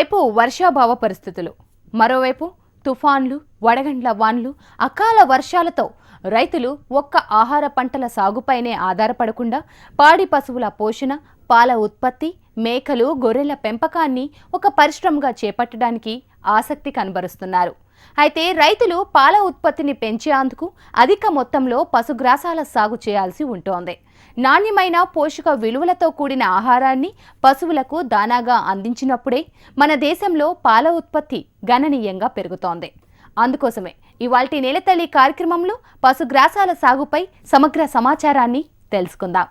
ఓవైపు వర్షాభావ పరిస్థితులు. మరోవైపు తుఫాన్లు వడగండ్ల వాన్లు అకాల వర్షాలతో రైతులు ఒక్క ఆహార పంటల సాగుపైనే ఆధారపడకుండా పాడి పశువుల పోషణ పాల ఉత్పత్తి మేకలు గొర్రెల పెంపకాన్ని ఒక పరిశ్రమగా చేపట్టడానికి ఆసక్తి కనబరుస్తున్నారు. అయితే రైతులు పాల ఉత్పత్తిని పెంచేందుకు అధిక మొత్తంలో పశుగ్రాసాల సాగు చేయాల్సి ఉంటోంది. నాణ్యమైన పోషక విలువలతో కూడిన ఆహారాన్ని పశువులకు దానాగా అందించినప్పుడే మన దేశంలో పాల ఉత్పత్తి గణనీయంగా పెరుగుతోంది. అందుకోసమే ఇవాల్టి నేలతల్లి కార్యక్రమంలో పశుగ్రాసాల సాగుపై సమగ్ర సమాచారాన్ని తెలుసుకుందాం.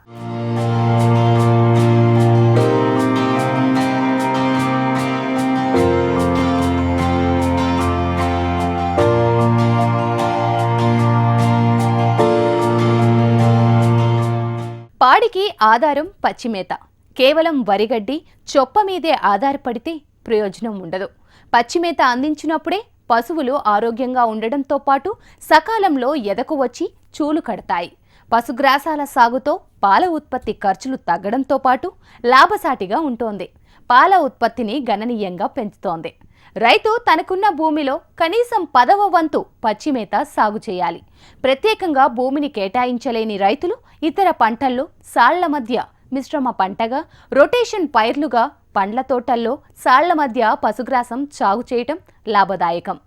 వాడికి ఆధారం పచ్చిమేత. కేవలం వరిగడ్డి చొప్ప మీదే ఆధారపడితే ప్రయోజనం ఉండదు. పచ్చిమేత అందించినప్పుడే పశువులు ఆరోగ్యంగా ఉండడంతో పాటు సకాలంలో ఎదకు వచ్చి చూలు కడతాయి. పశుగ్రాసాల సాగుతో పాల ఉత్పత్తి ఖర్చులు తగ్గడంతో పాటు లాభసాటిగా ఉంటోంది. పాల ఉత్పత్తిని గణనీయంగా పెంచుతోంది. రైతు తనకున్న భూమిలో కనీసం పదవ వంతు పచ్చిమేత సాగు చేయాలి. ప్రత్యేకంగా భూమిని కేటాయించలేని రైతులు ఇతర పంటల్లో సాళ్ళ మధ్య మిశ్రమ పంటగా రొటేషన్ పైర్లుగా పండ్ల తోటల్లో సాళ్ళ మధ్య పశుగ్రాసం సాగు చేయటం లాభదాయకం.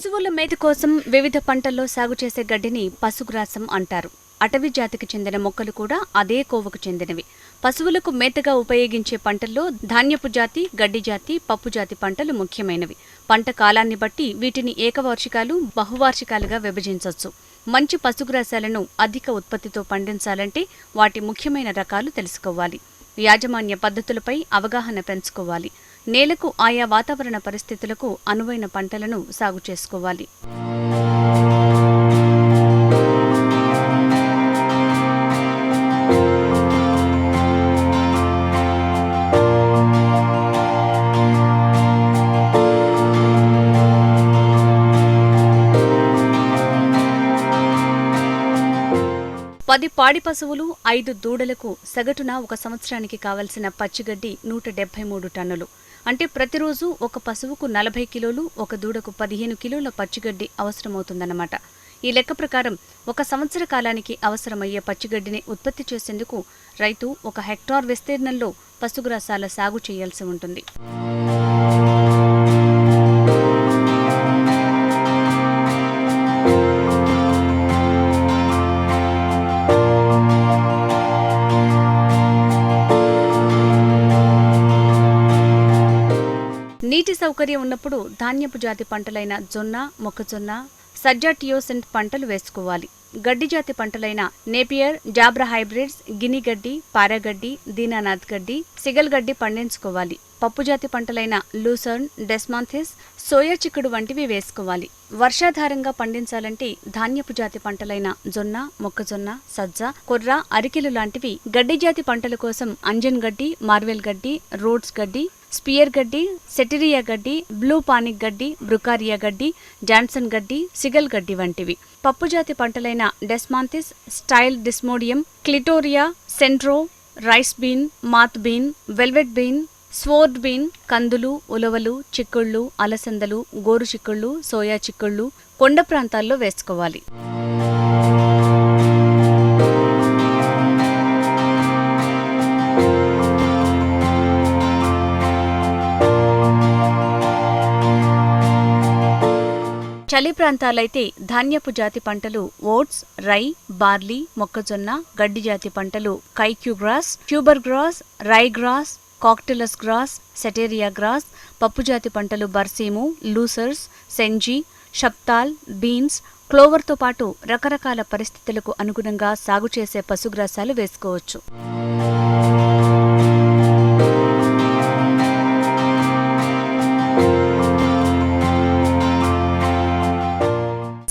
పశువుల మేత కోసం వివిధ పంటల్లో సాగు చేసే గడ్డిని పశుగ్రాసం అంటారు. అటవీ జాతికి చెందిన మొక్కలు కూడా అదే కోవకు చెందినవి. పశువులకు మేతగా ఉపయోగించే పంటల్లో ధాన్యపు జాతి గడ్డి జాతి పప్పు జాతి పంటలు ముఖ్యమైనవి. పంట కాలాన్ని బట్టి వీటిని ఏకవార్షికాలు బహువార్షికాలుగా విభజించవచ్చు. మంచి పశుగ్రాసాలను అధిక ఉత్పత్తితో పండించాలంటే వాటి ముఖ్యమైన రకాలు తెలుసుకోవాలి. యాజమాన్య పద్ధతులపై అవగాహన పెంచుకోవాలి. నేలకు ఆయా వాతావరణ పరిస్థితులకు అనువైన పంటలను సాగు చేసుకోవాలి. పది పాడి పశువులు ఐదు దూడలకు సగటున ఒక సంవత్సరానికి కావలసిన పచ్చిగడ్డి నూట డెబ్బై మూడు టన్నులు. అంటే ప్రతిరోజు ఒక పశువుకు నలభై కిలోలు ఒక దూడకు పదిహేను కిలోల పచ్చిగడ్డి అవసరమవుతుందన్నమాట. ఈ లెక్క ప్రకారం ఒక సంవత్సర కాలానికి అవసరమయ్యే పచ్చిగడ్డిని ఉత్పత్తి చేసేందుకు రైతు ఒక హెక్టార్ విస్తీర్ణంలో పశుగ్రాసాల సాగు చేయాల్సి ఉంటుంది. సౌకర్యం ఉన్నప్పుడు ధాన్యపు జాతి పంటలైన జొన్న మొక్కజొన్న సజ్జా టియోసెంట్ పంటలు వేసుకోవాలి. గడ్డి జాతి పంటలైన నేపియర్ జాబ్రా హైబ్రిడ్స్ గిని గడ్డి పారాగడ్డి దీనానాథ్ గడ్డి సిగల్ గడ్డి పండించుకోవాలి. పప్పు జాతి పంటలైన లూసర్న్ డెస్మాంథిస్ సోయా చిక్కుడు వంటివి వేసుకోవాలి. వర్షాధారంగా పండించాలంటే ధాన్యపు జాతి పంటలైన జొన్న మొక్కజొన్న సజ్జ కొర్ర అరికెలు లాంటివి గడ్డి జాతి పంటల కోసం అంజన్ గడ్డి మార్వెల్ గడ్డి రోడ్స్ గడ్డి స్పియర్ గడ్డి సెటిరియా గడ్డి బ్లూ పానిక్ గడ్డి బ్రుకారియా గడ్డి జాన్సన్ గడ్డి సిగల్ గడ్డి వంటివి. పప్పు జాతి పంటలైన desmanthus style desmodium clitoria centro rice bean moth bean velvet bean sword bean కందులు ఉలవలు చిక్కుళ్ళు అలసందలు గోరు చిక్కుళ్ళు సోయా చిక్కుళ్ళు కొండ ప్రాంతాల్లో వేసుకోవాలి. చలి ప్రాంతాలైతే ధాన్యపు జాతి పంటలు ఓట్స్ రై బార్లీ మొక్కజొన్న గడ్డి జాతి పంటలు kikuyu grass tuber grass rye grass కాక్టిలస్ grass setaria grass పప్పు జాతి పంటలు బర్సీము లూసర్స్ సెంజీ షప్తాల్ బీన్స్ క్లోవర్తో పాటు రకరకాల పరిస్థితులకు అనుగుణంగా సాగు చేసే పశుగ్రాసాలు వేసుకోవచ్చు.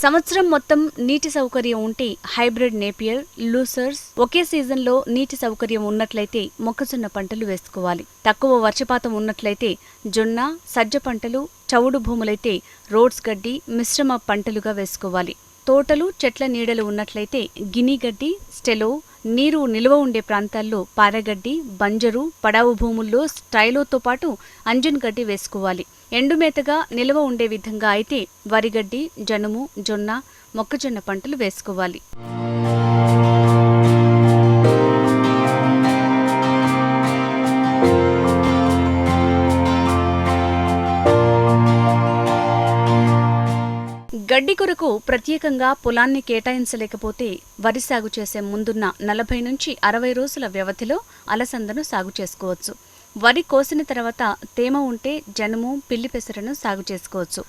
సంవత్సరం మొత్తం నీటి సౌకర్యం ఉంటే హైబ్రిడ్ నేపియర్ లూసర్స్ ఒకే సీజన్లో నీటి సౌకర్యం ఉన్నట్లయితే మొక్కజొన్న పంటలు వేసుకోవాలి. తక్కువ వర్షపాతం ఉన్నట్లయితే జొన్న సజ్జ పంటలు చవుడు భూములైతే రోడ్స్ గడ్డి మిశ్రమ పంటలుగా వేసుకోవాలి. తోటలు చెట్ల నీడలు ఉన్నట్లయితే గిని గడ్డి స్టెలో నీరు నిల్వ ఉండే ప్రాంతాల్లో పారగడ్డి బంజరు పడావు భూముల్లో స్టైలోతో పాటు అంజన్ గడ్డి వేసుకోవాలి. ఎండుమేతగా నిల్వ ఉండే విధంగా అయితే వరిగడ్డి జనుము జొన్న మొక్కజొన్న పంటలు వేసుకోవాలి. గడ్డి కొరకు ప్రత్యేకంగా పొలాన్ని కేటాయించలేకపోతే వరి సాగు చేసే ముందున్న నలభై నుంచి అరవై రోజుల వ్యవధిలో అలసందను సాగు చేసుకోవచ్చు. వరి కోసిన తర్వాత తేమ ఉంటే జనుము పిల్లి పెసరను సాగు చేసుకోవచ్చు.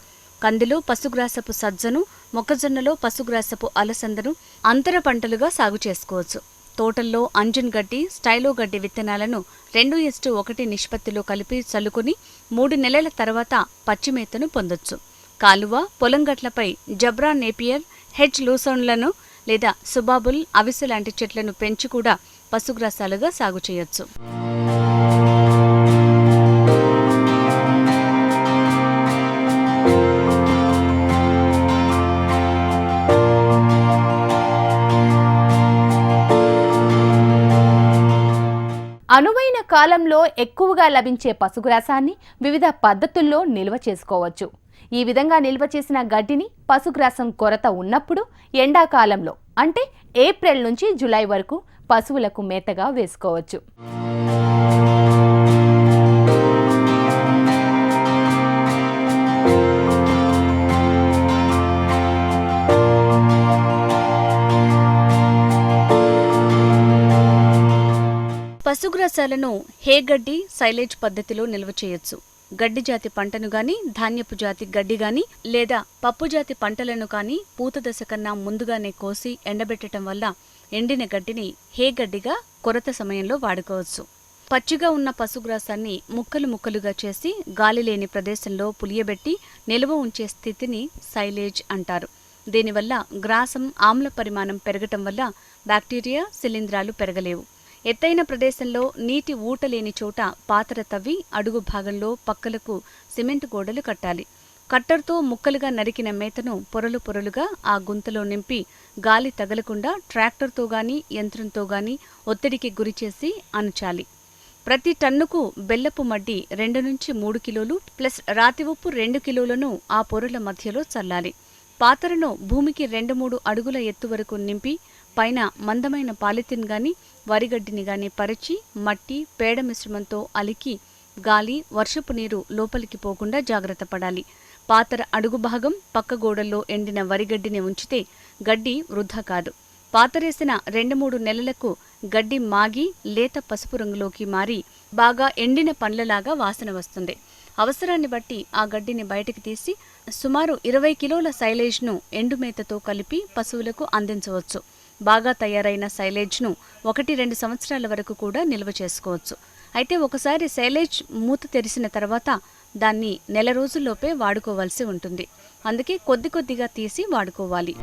కందిలో పశుగ్రాసపు సజ్జను మొక్కజొన్నలో పశుగ్రాసపు అలసందను అంతర పంటలుగా సాగు చేసుకోవచ్చు. తోటల్లో అంజన్ గడ్డి స్టైలో గడ్డి విత్తనాలను రెండు ఇస్టు ఒకటి నిష్పత్తిలో కలిపి చల్లుకుని మూడు నెలల తర్వాత పచ్చిమేతను పొందొచ్చు. కాలువ పొలంగట్లపై జబ్రా నేపియర్ హెచ్ లూసోన్లను లేదా సుబాబుల్ అవిసె లాంటి చెట్లను పెంచి కూడా పశుగ్రాసాలుగా సాగు చేయొచ్చు. కాలంలో ఎక్కువగా లభించే పశుగ్రాసాన్ని వివిధ పద్ధతుల్లో నిల్వ చేసుకోవచ్చు. ఈ విధంగా నిల్వ చేసిన గడ్డిని పశుగ్రాసం కొరత ఉన్నప్పుడు ఎండాకాలంలో అంటే ఏప్రిల్ నుంచి జులై వరకు పశువులకు మేతగా వేసుకోవచ్చు. పశుగ్రాసాలను హేగడ్డి సైలేజ్ పద్ధతిలో నిల్వ చేయొచ్చు. గడ్డి జాతి పంటను గాని ధాన్యపు జాతి గడ్డి గాని లేదా పప్పు జాతి పంటలను కాని పూత దశ కన్నా ముందుగానే కోసి ఎండబెట్టడం వల్ల ఎండిన గడ్డిని హేగడ్డిగా కొరత సమయంలో వాడుకోవచ్చు. పచ్చిగా ఉన్న పశుగ్రాసాన్ని ముక్కలు ముక్కలుగా చేసి గాలి లేని ప్రదేశంలో పులియబెట్టి నిల్వ ఉంచే స్థితిని సైలేజ్ అంటారు. దీనివల్ల గ్రాసం ఆమ్ల పరిమాణం పెరగటం వల్ల బ్యాక్టీరియా శిలీంధ్రాలు పెరగలేవు. ఎత్తైన ప్రదేశంలో నీటి ఊట లేని చోట పాతర తవ్వి అడుగు భాగంలో పక్కలకు సిమెంట్ గోడలు కట్టాలి. కట్టర్తో ముక్కలుగా నరికిన మేతను పొరలు పొరలుగా ఆ గుంతలో నింపి గాలి తగలకుండా ట్రాక్టర్తో గాని యంత్రంతో గాని ఒత్తిడికి గురిచేసి అణచాలి. ప్రతి టన్నుకు బెల్లపు మడ్డి రెండు నుంచి మూడు కిలోలు ప్లస్ రాతి ఉప్పు రెండు కిలోలను ఆ పొరల మధ్యలో చల్లాలి. పాత్రను భూమికి రెండు మూడు అడుగుల ఎత్తు వరకు నింపి పైన మందమైన పాలిథిన్ గాని వరిగడ్డిని గాని పరిచి మట్టి పేడ మిశ్రమంతో అలికి గాలి వర్షపు నీరు లోపలికి పోకుండా జాగ్రత్త పడాలి. పాతర అడుగు భాగం పక్క గోడల్లో ఎండిన వరిగడ్డిని ఉంచితే గడ్డి వృధా కాదు. పాతరేసిన రెండు మూడు నెలలకు గడ్డి మాగి లేత పసుపు రంగులోకి మారి బాగా ఎండిన పండ్లలాగా వాసన వస్తుంది. అవసరాన్ని బట్టి ఆ గడ్డిని బయటకు తీసి సుమారు ఇరవై కిలోల సైలేజ్ను ఎండుమేతతో కలిపి పశువులకు అందించవచ్చు. బాగా తయారైన సైలేజ్ను ఒకటి రెండు సంవత్సరాల వరకు కూడా నిల్వ చేసుకోవచ్చు. అయితే ఒకసారి సైలేజ్ మూత తెరిసిన తర్వాత దాన్ని నెల రోజుల్లోపే వాడుకోవాల్సి ఉంటుంది. అందుకే కొద్ది కొద్దిగా తీసి వాడుకోవాలి.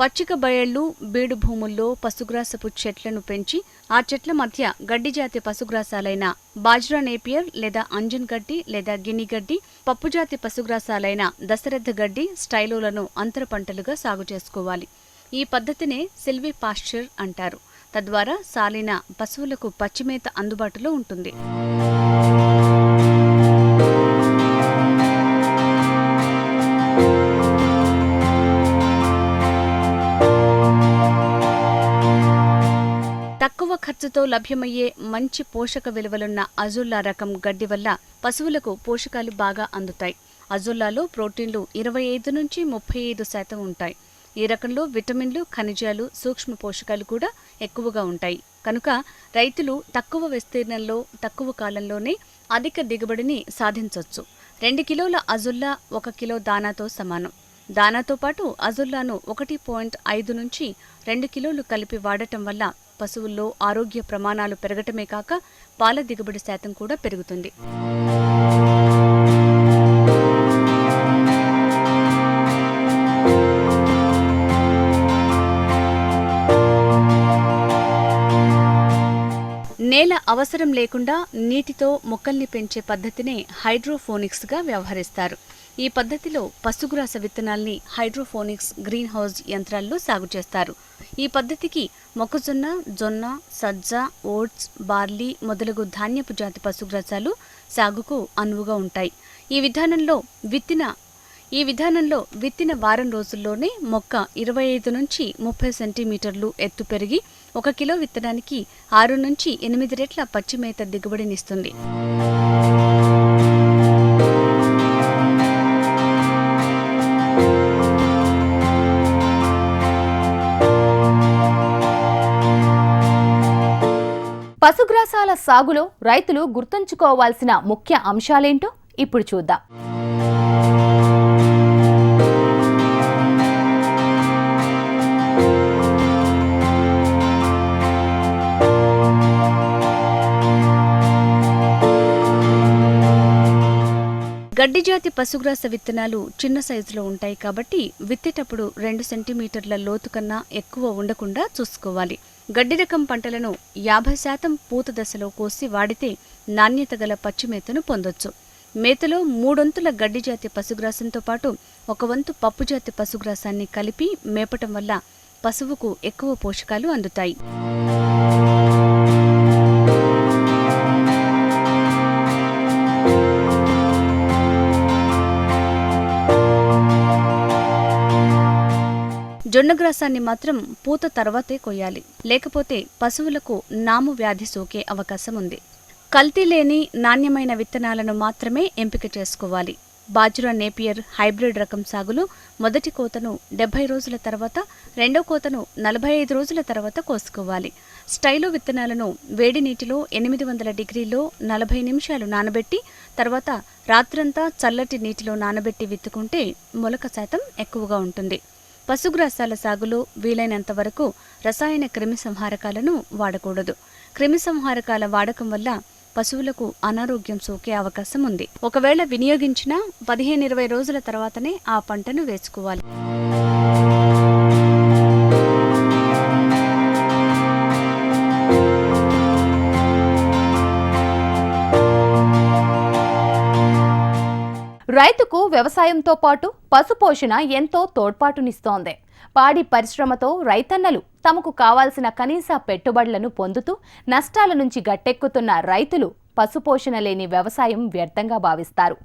పచ్చిక బయళ్ళు బీడు భూముల్లో పశుగ్రాసపు చెట్లను పెంచి ఆ చెట్ల మధ్య గడ్డి జాతి పశుగ్రాసాలైన బాజ్రా నేపియర్ లేదా అంజన్ గడ్డి లేదా గిని గడ్డి పప్పు జాతి పశుగ్రాసాలైన దశరథ గడ్డి స్టైలోలను అంతర పంటలుగా సాగు చేసుకోవాలి. ఈ పద్ధతినే సిల్వీ పాస్చర్ అంటారు. తద్వారా సాలిన పశువులకు పచ్చిమేత అందుబాటులో ఉంటుంది. తక్కువ లభ్యమయ్యే మంచి పోషక విలువలున్న అజుల్లా రకం గడ్డి వల్ల పశువులకు పోషకాలు బాగా అందుతాయి. అజుల్లాలో ప్రోటీన్లు ఇరవై ఐదు నుంచి ముప్పై ఐదు శాతం ఉంటాయి. ఈ రకంలో విటమిన్లు ఖనిజాలు సూక్ష్మ పోషకాలు కూడా ఎక్కువగా ఉంటాయి. కనుక రైతులు తక్కువ విస్తీర్ణంలో తక్కువ కాలంలోనే అధిక దిగుబడిని సాధించవచ్చు రెండు కిలోల అజుల్లా ఒక కిలో దానాతో సమానం. దానాతో పాటు అజుల్లాను ఒకటి పాయింట్ ఐదు నుంచి రెండు కిలోలు కలిపి వాడటం వల్ల పశువుల్లో ఆరోగ్య ప్రమాణాలు పెరగటమే కాక పాల దిగుబడి శాతం కూడా పెరుగుతుంది. నేల అవసరం లేకుండా నీటితో మొక్కల్ని పెంచే పద్ధతినే హైడ్రోఫోనిక్స్గా వ్యవహరిస్తారు. ఈ పద్ధతిలో పశుగ్రాస విత్తనాల్ని హైడ్రోఫోనిక్స్ గ్రీన్ హౌస్ యంత్రాల్లో సాగు చేస్తారు. ఈ పద్ధతికి మొక్కజొన్న జొన్న సజ్జ ఓట్స్ బార్లీ మొదలగు ధాన్యపు జాతి పశుగ్రాసాలు సాగుకు అనువుగా ఉంటాయి. ఈ విధానంలో విత్తిన ఈ విధానంలో విత్తిన వారం రోజుల్లోనే మొక్క ఇరవై ఐదు నుంచి ముప్పై సెంటీమీటర్లు ఎత్తు పెరిగి ఒక కిలో విత్తనానికి ఆరు నుంచి ఎనిమిది రెట్ల పచ్చిమేత దిగుబడినిస్తుంది. పశుగ్రాసాల సాగులో రైతులు గుర్తుంచుకోవాల్సిన ముఖ్య అంశాలేంటో ఇప్పుడు చూద్దాం. గడ్డి జాతి పశుగ్రాస విత్తనాలు చిన్న సైజులో ఉంటాయి కాబట్టి విత్తేటప్పుడు రెండు సెంటీమీటర్ల లోతు కన్నా ఎక్కువ ఉండకుండా చూసుకోవాలి. గడ్డి రకం పంటలను యాభై శాతం పూత దశలో కోసి వాడితే నాణ్యత గల పచ్చి మేతను పొందొచ్చు. మేతలో మూడొంతుల గడ్డి జాతి పశుగ్రాసంతో పాటు ఒక వంతు పప్పు జాతి పశుగ్రాసాన్ని కలిపి మేపటం వల్ల పశువుకు ఎక్కువ పోషకాలు అందుతాయి. జొన్నగ్రాసాన్ని మాత్రం పూత తర్వాతే కొయ్యాలి. లేకపోతే పశువులకు నాము వ్యాధి సోకే అవకాశం ఉంది. కల్తీ లేని నాణ్యమైన విత్తనాలను మాత్రమే ఎంపిక చేసుకోవాలి. బాజురా నేపియర్ హైబ్రిడ్ రకం సాగులో మొదటి కోతను డెబ్బై రోజుల తర్వాత రెండో కోతను నలభై ఐదు రోజుల తర్వాత కోసుకోవాలి. స్టైలో విత్తనాలను వేడి నీటిలో ఎనిమిది వందల డిగ్రీలో నలభై నిమిషాలు నానబెట్టి తర్వాత రాత్రంతా చల్లటి నీటిలో నానబెట్టి విత్తుకుంటే మొలక శాతం ఎక్కువగా ఉంటుంది. పశుగ్రాసాల సాగులో వీలైనంత వరకు రసాయన క్రిమి సంహారకాలను వాడకూడదు. క్రిమి సంహారకాల వాడకం వల్ల పశువులకు అనారోగ్యం సోకే అవకాశం ఉంది. ఒకవేళ వినియోగించినా పదిహేను ఇరవై రోజుల తర్వాతనే ఆ పంటను వేసుకోవాలి. రైతుకు వ్యవసాయంతో పాటు పశుపోషణ ఎంతో తోడ్పాటునిస్తోంది. పాడి పరిశ్రమతో రైతన్నలు తమకు కావాల్సిన కనీస పెట్టుబడులను పొందుతూ నష్టాల నుంచి గట్టెక్కుతున్న రైతులు పశుపోషణ లేని వ్యవసాయం వ్యర్థంగా భావిస్తారు.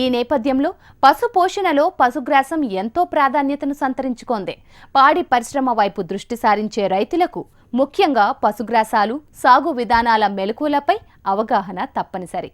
ఈ నేపథ్యంలో పశుపోషణలో పశుగ్రాసం ఎంతో ప్రాధాన్యతను సంతరించుకుంది. పాడి పరిశ్రమ వైపు దృష్టి సారించే రైతులకు ముఖ్యంగా పశుగ్రాసాలు సాగు విధానాల మెలకువలపై అవగాహన తప్పనిసరి.